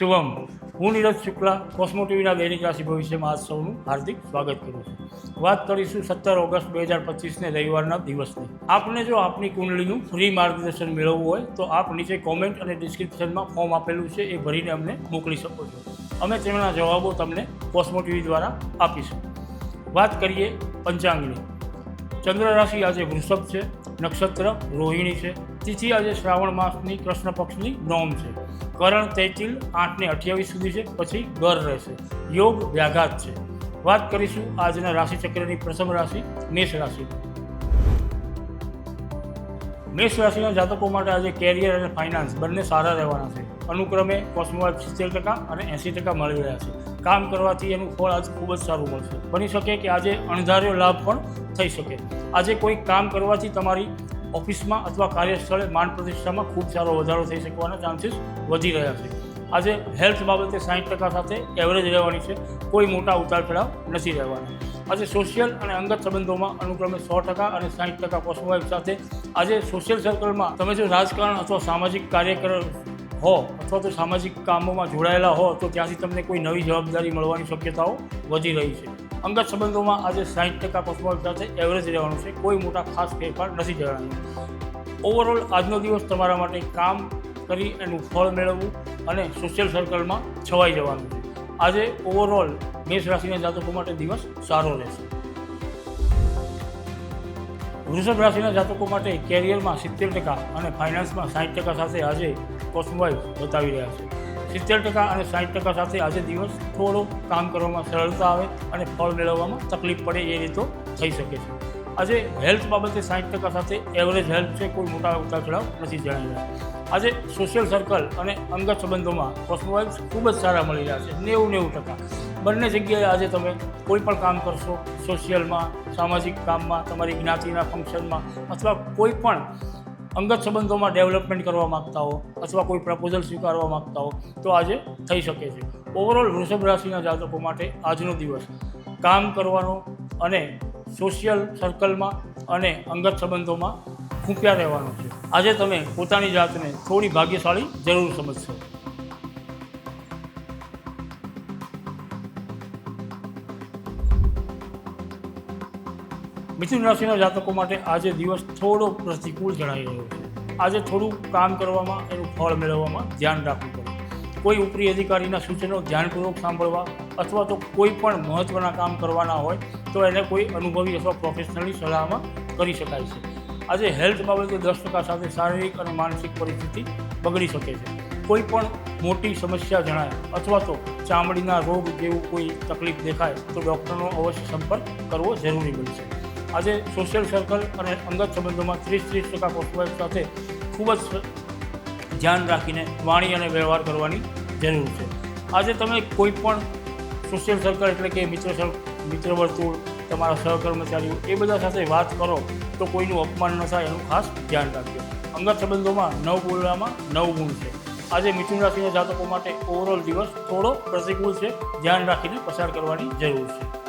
શુભમ હું નીરજ શુક્લા, કોસ્મો ટીવીના દૈનિક રાશિ ભવિષ્યમાં આજ સૌનું હાર્દિક સ્વાગત કરું છું. વાત કરીશું સત્તર ઓગસ્ટ બે હજાર પચીસને રવિવારના દિવસની. આપને જો આપની કુંડળીનું ફ્રી માર્ગદર્શન મેળવવું હોય, તો આપ નીચે કોમેન્ટ અને ડિસ્ક્રિપ્શનમાં ફોર્મ આપેલું છે, એ ભરીને અમને મોકલી શકો છો. અમે તેમના જવાબો તમને કોસ્મો ટીવી દ્વારા આપીશું. વાત કરીએ પંચાંગની. ચંદ્ર રાશિ આજે વૃષભ છે, નક્ષત્ર રોહિણી છે. તિથિ આજે શ્રાવણ માસની કૃષ્ણ પક્ષની નોમ છે. કરણ તૈતિલ આઠને અઠ્યાવીસ સુધી છે, પછી ગર રહેશે. યોગ વ્યાઘાત છે. વાત કરીશું આજના રાશિચક્રની પ્રથમ રાશિ, મેષ રાશિ. મેષ રાશિના જાતકો માટે આજે કેરિયર અને ફાઇનાન્સ બંને સારા રહેવાના છે. અનુક્રમે કોસ્મોવાઇફ સિત્તેર ટકા અને એંસી ટકા મળી રહ્યા છે. કામ કરવાથી એનું ફળ આજે ખૂબ જ સારું મળશે. બની શકે કે આજે અણધાર્યો લાભ પણ થઈ શકે. આજે કોઈ કામ કરવાથી તમારી ઓફિસમાં અથવા કાર્યસ્થળે માન પ્રતિષ્ઠામાં ખૂબ સારો વધારો થઈ શકવાના ચાન્સીસ વધી રહ્યા છે. આજે હેલ્થ બાબતે સાઠ ટકા સાથે એવરેજ રહેવાની છે. કોઈ મોટા ઉતાર ચઢાવ નથી રહેવાના. આજે સોશિયલ અને અંગત સંબંધોમાં અનુક્રમે સો ટકા અને સાઠ ટકા કોસ્મોવાઇફ સાથે આજે સોશિયલ સર્કલમાં તમે જો રાજકારણ અથવા સામાજિક કાર્યકર હો અથવા તો સામાજિક કામોમાં જોડાયેલા હો તો ત્યાંથી તમને કોઈ નવી જવાબદારી મળવાની શક્યતાઓ વધી રહી છે. અંગત સંબંધોમાં આજે સાઠ ટકા કોસ્મોલિટા સાથે એવરેજ રહેવાનું છે, કોઈ મોટા ખાસ ફેરફાર નથી જણાવ્યો ઓવરઓલ આજનો દિવસ તમારા માટે કામ કરી એનું ફળ મેળવવું અને સોશિયલ સર્કલમાં છવાઈ જવાનું છે. આજે ઓવરઓલ મેષ રાશિના જાતકો માટે દિવસ સારો રહેશે. વૃષભ રાશિના જાતકો માટે કેરિયરમાં સિત્તેર ટકા અને ફાઇનાન્સમાં સાઠ ટકા સાથે આજે કોસ્મોવાઇઝ બતાવી રહ્યા છે. સિત્તેર ટકા અને સાઠ ટકા સાથે આજે દિવસ થોડો કામ કરવામાં સરળતા આવે અને ફળ મેળવવામાં તકલીફ પડે એ રીતો થઈ શકે છે. આજે હેલ્થ બાબતે સાઠ ટકા સાથે એવરેજ હેલ્થ છે કોઈ મોટા ઉતાર ચઢાવ નથી જણાઈ રહ્યા આજે સોશિયલ સર્કલ અને અંગત સંબંધોમાં કોસ્મોવાઇફ ખૂબ જ સારા મળી રહ્યા છે, નેવું નેવું ટકા. બંને જગ્યાએ આજે તમે કોઈ પણ કામ કરશો સોશિયલમાં સામાજિક કામમાં, તમારી જ્ઞાતિના ફંક્શનમાં અથવા કોઈ પણ અંગત સંબંધોમાં ડેવલપમેન્ટ કરવા માગતા હો અથવા કોઈ પ્રપોઝલ સ્વીકારવા માગતા હો, તો આજે થઈ શકે છે. ઓવરઓલ વૃષભ રાશિના જાતકો માટે આજનો દિવસ કામ કરવાનો અને સોશિયલ સર્કલમાં અને અંગત સંબંધોમાં ખૂંપ્યા રહેવાનો છે. આજે તમે પોતાની જાતને થોડી ભાગ્યશાળી જરૂર સમજશો. મિથુન રાશિના જાતકો માટે આજે દિવસ થોડો પ્રતિકૂળ જણાઈ રહ્યો છે. આજે થોડું કામ કરવામાં એનું ફળ મેળવવામાં ધ્યાન રાખવું પડે. કોઈ ઉપરી અધિકારીના સૂચનો ધ્યાનપૂર્વક સાંભળવા અથવા તો કોઈ પણ મહત્ત્વના કામ કરવાના હોય તો એને કોઈ અનુભવી અથવા પ્રોફેશનલી સલાહમાં કરી શકાય છે. આજે હેલ્થ બાબતે દસ ટકા સાથે શારીરિક અને માનસિક પરિસ્થિતિ બગડી શકે છે. કોઈ પણ મોટી સમસ્યા જણાય અથવા તો ચામડીના રોગ જેવું કોઈ તકલીફ દેખાય તો ડૉક્ટરનો અવશ્ય સંપર્ક કરવો જરૂરી બનશે આજે સોશિયલ સર્કલ અને અંગત સંબંધોમાં ત્રીસ ત્રીસ ટકા કોર્પોરેટ સાથે ખૂબ જ ધ્યાન રાખીને વાણી અને વ્યવહાર કરવાની જરૂર છે. આજે તમે કોઈ પણ સોશિયલ સર્કલ એટલે કે મિત્ર મિત્ર વર્તુળ, તમારા સહકર્મચારીઓ એ બધા સાથે વાત કરો તો કોઈનું અપમાન ન થાય એનું ખાસ ધ્યાન રાખજો. અંગત સંબંધોમાં નવ બોલવામાં નવ ગુણ છે. આજે મિથુન રાશિના જાતકો માટે ઓવરઓલ દિવસ થોડો પ્રતિકૂળ છે. ધ્યાન રાખીને પસાર કરવાની જરૂર છે.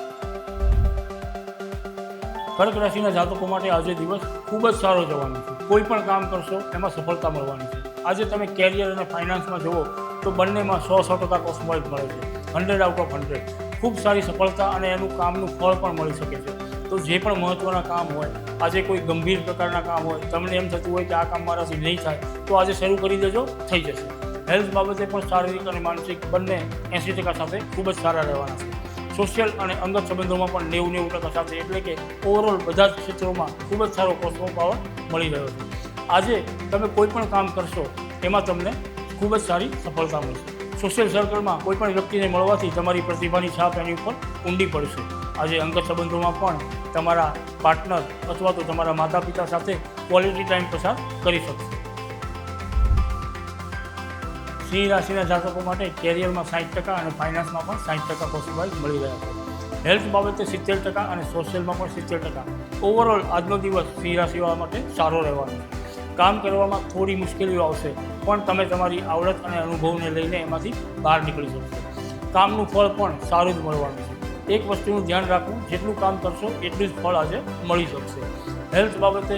કર્ક રાશિના જાતકો માટે આજે દિવસ ખૂબ જ સારો જવાનો છે. કોઈ પણ કામ કરશો, એમાં સફળતા મળવાની છે. આજે તમે કેરિયર અને ફાઇનાન્સમાં જુઓ, તો બંનેમાં સો સો ટકા કોસ્મોઇટ મળે છે. હંડ્રેડ આઉટ ઓફ હંડ્રેડ ખૂબ સારી સફળતા અને એનું કામનું ફળ પણ મળી શકે છે. તો જે પણ મહત્ત્વના કામ હોય, આજે કોઈ ગંભીર પ્રકારના કામ હોય, તમને એમ થતું હોય કે આ કામ મારાથી નહીં થાય, તો આજે શરૂ કરી દેજો, થઈ જશે. હેલ્થ બાબતે પણ શારીરિક અને માનસિક બંને એંસી ટકા સાથે ખૂબ જ સારા રહેવાના છે. સોશિયલ અને અંગત સંબંધોમાં પણ નેવું નેવું ટકા સાથે એટલે કે ઓવરઓલ બધા જ ક્ષેત્રોમાં ખૂબ જ સારો કોસ્મો પાવર મળી રહ્યો છે. આજે તમે કોઈ પણ કામ કરશો, એમાં તમને ખૂબ જ સારી સફળતા મળશે. સોશિયલ સર્કલમાં કોઈ પણ વ્યક્તિને મળવાથી તમારી પ્રતિભાની છાપ એની ઉપર ઊંડી પડશે. આજે અંગત સંબંધોમાં પણ તમારા પાર્ટનર અથવા તો તમારા માતા પિતા સાથે ક્વોલિટી ટાઈમ પસાર કરી શકશો. સિંહ રાશિના જાતકો માટે કેરિયરમાં સાઠ ટકા અને ફાઇનાન્સમાં પણ સાઠ ટકા પોસિબલ મળી રહ્યા છે. હેલ્થ બાબતે સિત્તેર ટકા અને સોશિયલમાં પણ સિત્તેર ટકા. ઓવરઓલ આજનો દિવસ સિંહ રાશિવાળા માટે સારો રહેવાનો છે. કામ કરવામાં થોડી મુશ્કેલીઓ આવશે, પણ તમે તમારી આવડત અને અનુભવને લઈને એમાંથી બહાર નીકળી શકશો. કામનું ફળ પણ સારું જ મળવાનું છે. એક વસ્તુનું ધ્યાન રાખવું, જેટલું કામ કરશો એટલું જ ફળ આજે મળી શકશે. હેલ્થ બાબતે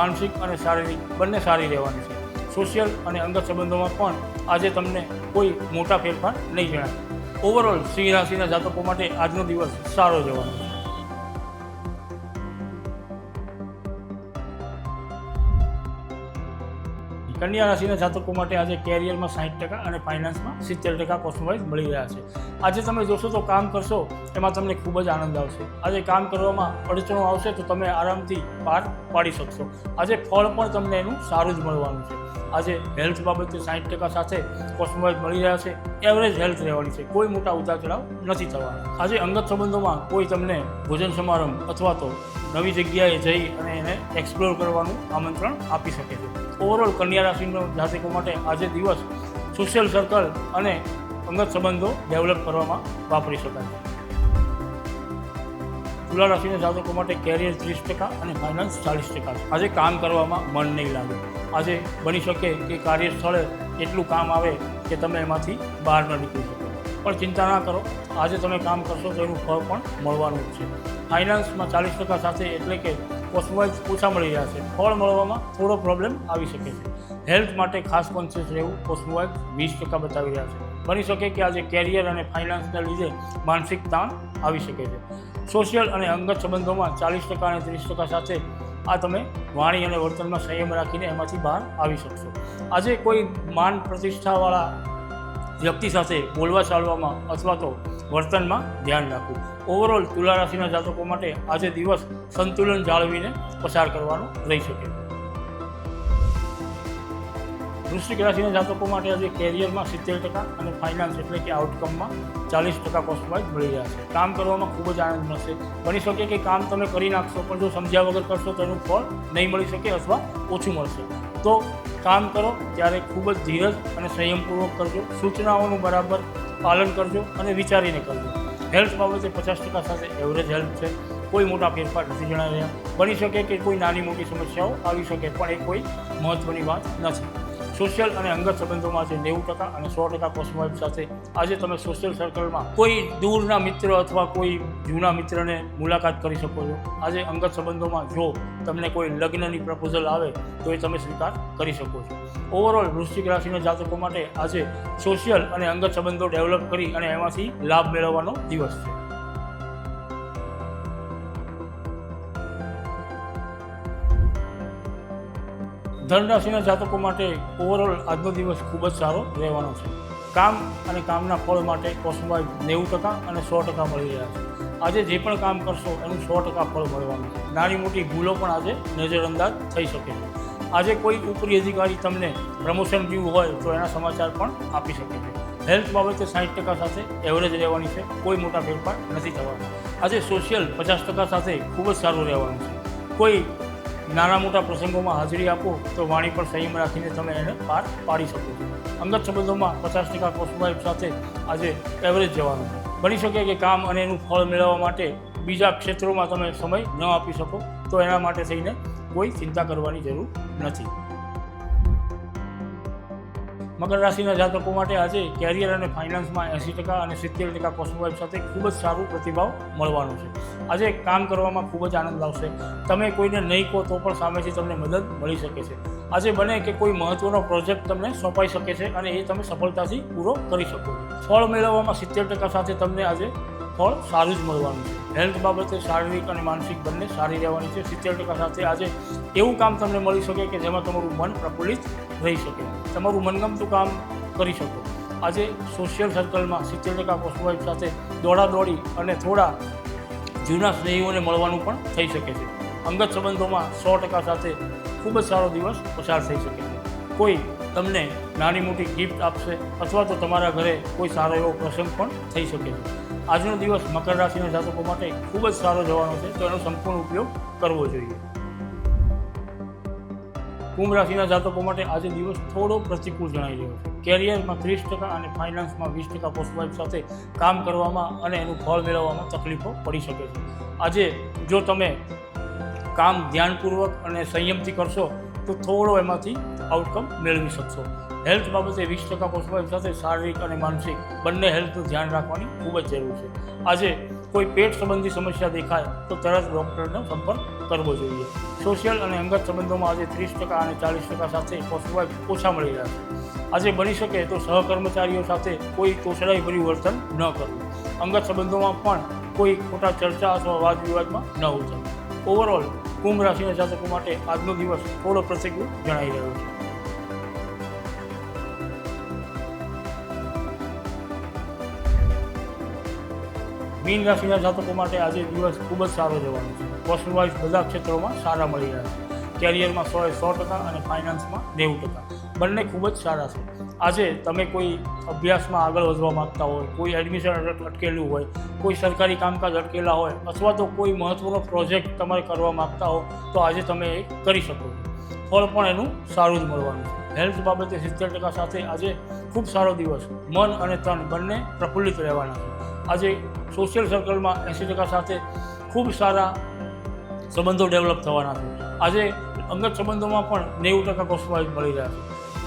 માનસિક અને શારીરિક બંને સારી રહેવાની છે. સોશિયલ અને અંગત સંબંધોમાં પણ આજે તમને કોઈ મોટા ફેરફાર નહીં જણાય ઓવરઓલ સિંહ રાશિના જાતકો માટે આજનો દિવસ સારો જવાનો છે. કન્યા રાશિના જાતકો માટે આજે કેરિયરમાં સાઠ ટકા અને ફાઇનાન્સમાં સિત્તેર ટકા કોસ્મોવાઇઝ મળી રહ્યા છે. આજે તમે જોશો તો કામ કરશો, એમાં તમને ખૂબ જ આનંદ આવશે. આજે કામ કરવામાં અડચણો આવશે તો તમે આરામથી પાર પાડી શકશો. આજે ફળ પણ તમને એનું સારું જ મળવાનું છે. આજે હેલ્થ બાબતે સાઠ ટકા સાથે પર્સન્ટેજ મળી રહ્યા છે. એવરેજ હેલ્થ રહેવાની છે. કોઈ મોટા ઉતાર ચઢાવ નથી થવાના. આજે અંગત સંબંધોમાં કોઈ તમને ભોજન સમારંભ અથવા તો નવી જગ્યાએ જઈ અને એને એક્સપ્લોર કરવાનું આમંત્રણ આપી શકે છે. ઓવરઓલ કન્યા રાશિના જાતકો માટે આજે દિવસ સોશિયલ સર્કલ અને અંગત સંબંધો ડેવલપ કરવામાં વાપરી શકાય છે. તુલા રાશિના જાતકો માટે કેરિયર ત્રીસ ટકા અને ફાઇનાન્સ ચાલીસ ટકા આજે કામ કરવામાં મન નહીં લાગે. આજે બની શકે કે કાર્યસ્થળે એટલું કામ આવે કે તમે એમાંથી બહાર ન નીકળી શકો. પણ ચિંતા ના કરો. આજે તમે કામ કરશો તો એનું ફળ પણ મળવાનું જ છે. ફાઇનાન્સમાં ચાલીસ ટકા સાથે એટલે કે કોસ્મોઇઝ ઓછા મળી રહ્યા છે. ફળ મળવામાં થોડો પ્રોબ્લેમ આવી શકે છે. હેલ્થ માટે ખાસ કોન્શિયસ રહેવું કોસ્મોઇઝ વીસ ટકા બતાવી રહ્યા છે. બની શકે કે આજે કેરિયર અને ફાઇનાન્સના લીધે માનસિક તાણ આવી શકે છે. સોશિયલ અને અંગત સંબંધોમાં ચાલીસ ટકા અને ત્રીસ ટકા સાથે આ તમે વાણી અને વર્તનમાં સંયમ રાખીને એમાંથી બહાર આવી શકશો. આજે કોઈ માન પ્રતિષ્ઠાવાળા વ્યક્તિ સાથે બોલવા ચાલવામાં અથવા તો વર્તનમાં ધ્યાન રાખવું. ઓવરઓલ તુલા રાશિના જાતકો માટે આજે દિવસ સંતુલન જાળવીને પસાર કરવાનો રહી શકે. વૃશ્ચિક રાશિના જાતકો માટે આજે કેરિયરમાં સિત્તેર ટકા અને ફાઇનાન્સ એટલે કે આઉટકમમાં ચાલીસ ટકા કોસ્ટવાઇઝ મળી રહ્યા છે. કામ કરવામાં ખૂબ જ આનંદ મળશે. બની શકે કે કામ તમે કરી નાખશો, પણ જો સમજ્યા વગર કરશો તો એનું ફળ નહીં મળી શકે અથવા ઓછું મળશે. તો કામ કરો ત્યારે ખૂબ જ ધીરજ અને સંયમપૂર્વક કરજો. સૂચનાઓનું બરાબર પાલન કરજો અને વિચારીને કરજો. હેલ્થ બાબતે પચાસ ટકા સાથે એવરેજ હેલ્થ છે. કોઈ મોટા ફેરફાર નથી જણાવી રહ્યા બની શકે કે કોઈ નાની મોટી સમસ્યાઓ આવી શકે, પણ એ કોઈ મહત્ત્વની વાત નથી. સોશિયલ અને અંગત સંબંધોમાં છે નેવું ટકા અને સો ટકા કોસ્મોવાઇફ સાથે આજે તમે સોશિયલ સર્કલમાં કોઈ દૂરના મિત્ર અથવા કોઈ જૂના મિત્રને મુલાકાત કરી શકો છો. આજે અંગત સંબંધોમાં જો તમને કોઈ લગ્નની પ્રપોઝલ આવે, તો એ તમે સ્વીકાર કરી શકો છો. ઓવરઓલ વૃશ્ચિક રાશિના જાતકો માટે આજે સોશિયલ અને અંગત સંબંધો ડેવલપ કરી અને એમાંથી લાભ મેળવવાનો દિવસ છે. ધનરાશિના જાતકો માટે ઓવરઓલ આજનો દિવસ ખૂબ જ સારો રહેવાનો છે. કામ અને કામના ફળ માટે કોસ્મોવાઇઝ નેવું ટકા અને સો ટકા મળી રહ્યા છે. આજે જે પણ કામ કરશો એનું સો ટકા ફળ મળવાનું છે. નાની મોટી ભૂલો પણ આજે નજરઅંદાજ થઈ શકે છે. આજે કોઈ ઉપરી અધિકારી તમને પ્રમોશન જેવું હોય તો એના સમાચાર પણ આપી શકે છે. હેલ્થ બાબતે સાઠ ટકા સાથે એવરેજ રહેવાની છે. કોઈ મોટા ફેરફાર નથી થવાનો. આજે સોશિયલ પચાસ ટકા સાથે ખૂબ જ સારું રહેવાનું છે. કોઈ નાના મોટા પ્રસંગોમાં હાજરી આપો તો વાણી પર સંયમ રાખીને તમે એને પાર પાડી શકો છો. અંગત સંબંધોમાં પચાસ ટકા કોસ્મોવાઇફ સાથે આજે એવરેજ જવાનું. બની શકે કે કામ અને એનું ફળ મેળવવા માટે બીજા ક્ષેત્રોમાં તમે સમય ન આપી શકો તો એના માટે થઈને કોઈ ચિંતા કરવાની જરૂર નથી. મકર રાશિના જાતકો માટે આજે કેરિયર અને ફાઇનાન્સમાં એંસી ટકા અને સિત્તેર ટકા કોસ્મોવાઇફ સાથે ખૂબ જ સારું પ્રતિભાવ મળવાનો છે. આજે કામ કરવામાં ખૂબ જ આનંદ આવશે. તમે કોઈને નહીં કહો તો પણ સામેથી તમને મદદ મળી શકે છે. આજે બને કે કોઈ મહત્ત્વનો પ્રોજેક્ટ તમને સોંપાઈ શકે છે અને એ તમે સફળતાથી પૂરો કરી શકો. ફળ મેળવવામાં સિત્તેર ટકા સાથે તમને આજે ફળ સારું જ મળવાનું હેલ્થ બાબતે શારીરિક અને માનસિક બંને સારી રહેવાની છે. સિત્તેર ટકા સાથે આજે એવું કામ તમને મળી શકે કે જેમાં તમારું મન પ્રફુલ્લિત રહી શકે. તમારું મનગમતું કામ કરી શકો. આજે સોશિયલ સર્કલમાં સિત્તેર ટકા કોસ્મોવાઇફ સાથે દોડાદોડી અને થોડા જૂના સ્નેહીઓને મળવાનું પણ થઈ શકે છે. અંગત સંબંધોમાં સો ટકા સાથે ખૂબ જ સારો દિવસ પસાર થઈ શકે છે. કોઈ તમને નાની મોટી ગિફ્ટ આપશે અથવા તો તમારા ઘરે કોઈ સારો એવો પ્રસંગ પણ થઈ શકે છે. આજનો દિવસ મકર રાશિના જાતકો માટે ખૂબ જ સારો જવાનો છે, તો એનો સંપૂર્ણ ઉપયોગ કરવો જોઈએ. કુંભ રાશિના જાતકો માટે આજે દિવસ થોડો પ્રતિકૂળ જણાઈ રહ્યો છે. કેરિયરમાં ત્રીસ ટકા અને ફાઇનાન્સમાં વીસ ટકા પોસ્ટવાઇફ સાથે કામ કરવામાં અને એનું ફળ મેળવવામાં તકલીફો પડી શકે છે. આજે જો તમે કામ ધ્યાનપૂર્વક અને સંયમથી કરશો, તો થોડો એમાંથી આઉટકમ મેળવી શકશો. હેલ્થ બાબતે વીસ ટકા પોસ્ટવાઇફ સાથે શારીરિક અને માનસિક બંને હેલ્થનું ધ્યાન રાખવાની ખૂબ જ જરૂર છે. આજે કોઈ પેટ સંબંધી સમસ્યા દેખાય તો તરત ડૉક્ટરનો સંપર્ક કરવો જોઈએ. સોશિયલ અને અંગત સંબંધોમાં આજે ત્રીસ ટકા અને ચાલીસ ટકા સાથે પોસ્ટવાઇફ ઓછા મળી રહ્યા છે. આજે બની શકે તો સહકર્મચારીઓ સાથે કોઈ તોછડાઈ ભર્યું વર્તન ન કરવું અંગત સંબંધોમાં પણ કોઈ ખોટા ચર્ચા અથવા વાદ વિવાદમાં ન ઉતરવું ઓવરઓલ કુંભ રાશિના જાતકો માટે આજનો દિવસ થોડો પ્રતિકૂળ જણાઈ રહ્યો છે. મીન રાશિના જાતકો માટે આજે દિવસ ખૂબ જ સારો જવાનો છે. પર્સનલ વાઇઝ બધા ક્ષેત્રોમાં સારા મળી રહ્યા છે. કેરિયરમાં સો સો ટકા અને ફાઇનાન્સમાં નેવું ટકા. બંને ખૂબ જ સારા છે. આજે તમે કોઈ અભ્યાસમાં આગળ વધવા માગતા હોય, કોઈ એડમિશન અટકેલું હોય, કોઈ સરકારી કામકાજ અટકેલા હોય, અથવા તો કોઈ મહત્ત્વનો પ્રોજેક્ટ તમારે કરવા માગતા હો, તો આજે તમે એ કરી શકો છો. ફળ પણ એનું સારું જ મળવાનું છે. હેલ્થ બાબતે સિત્તેર ટકા સાથે આજે ખૂબ સારો દિવસ. મન અને તન બંને પ્રફુલ્લિત રહેવાના છે. આજે સોશિયલ સર્કલમાં એંસી ટકા સાથે ખૂબ સારા સંબંધો ડેવલપ થવાના છે. આજે અંગત સંબંધોમાં પણ નેવું ટકા કોસ્મોવાઇઝ મળી રહ્યા છે.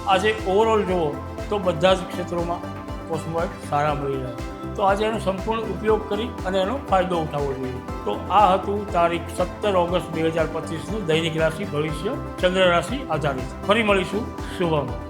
આજે ઓવરઓલ જુઓ તો બધા જ ક્ષેત્રોમાં કોસ્મોવાઇઝ સારા મળી રહ્યા તો આજે એનો સંપૂર્ણ ઉપયોગ કરી અને એનો ફાયદો ઉઠાવવો જોઈએ. તો આ હતું તારીખ સત્તર ઓગસ્ટ બે હજાર પચીસનું દૈનિક રાશિ ભવિષ્ય ચંદ્ર રાશિ આધારિત. ફરી મળીશું. શુભમ.